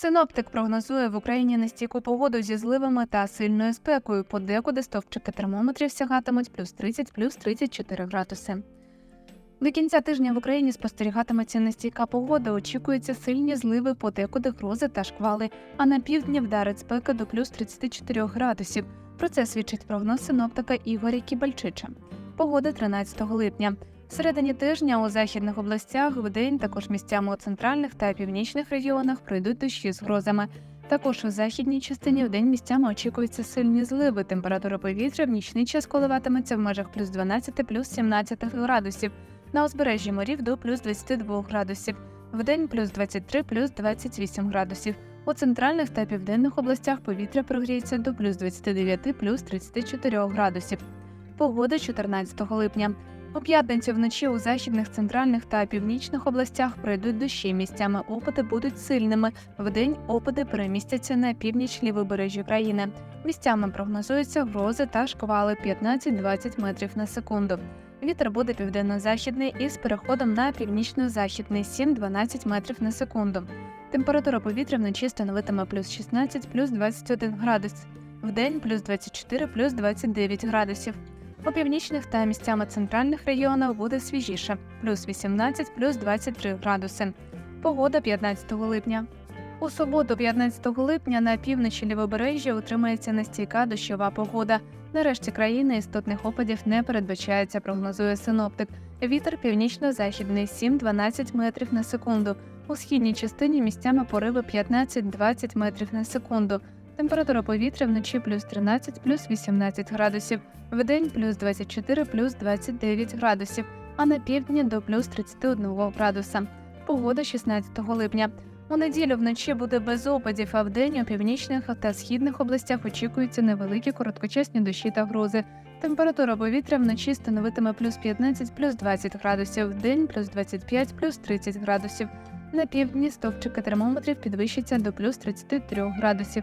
Синоптик прогнозує в Україні нестійку погоду зі зливами та сильною спекою. Подекуди стовпчики термометрів сягатимуть плюс 30, плюс 34 градуси. До кінця тижня в Україні спостерігатиметься нестійка погода. Очікуються сильні зливи, подекуди грози та шквали. А на півдні вдарить спека до плюс 34 градусів. Про це свідчить прогноз синоптика Ігоря Кібальчича. Погода 13 липня. В середині тижня у західних областях вдень також місцями у центральних та північних регіонах пройдуть дощі з грозами. Також у західній частині вдень місцями очікуються сильні зливи. Температура повітря в нічний час коливатиметься в межах плюс 12 плюс 17 градусів. На узбережжі морів до плюс 22 градусів. Вдень плюс 23 плюс 28 градусів. У центральних та південних областях повітря прогріється до плюс 29 плюс 34 градусів. Погода 14 липня. У п'ятницю вночі у західних, центральних та північних областях пройдуть дощі. Місцями опади будуть сильними. Вдень опади перемістяться на північ лівобережжя країни. Місцями прогнозуються грози та шквали 15-20 метрів на секунду. Вітер буде південно-західний із переходом на північно-західний 7-12 метрів на секунду. Температура повітря вночі становитиме плюс 16, плюс 21 градус. Вдень плюс 24, плюс 29 градусів. У північних та місцями центральних регіонах буде свіжіше плюс 18, плюс 23 градуси. Погода 15 липня. У суботу, 15 липня, на півночі лівобережжя утримається нестійка дощова погода. Нарешті країни істотних опадів не передбачається, прогнозує синоптик. Вітер північно-західний 7-12 метрів на секунду. У східній частині місцями пориви 15-20 метрів на секунду. Температура повітря вночі плюс 13, плюс 18 градусів, вдень плюс 24, плюс 29 градусів, а на півдні до плюс 31 градуса. Погода 16 липня. У неділю вночі буде без опадів, а вдень у північних та східних областях очікуються невеликі короткочасні дощі та грози. Температура повітря вночі становитиме плюс 15, плюс 20 градусів, вдень плюс 25, плюс 30 градусів. На півдні стовпчики термометрів підвищаться до плюс 33 градусів.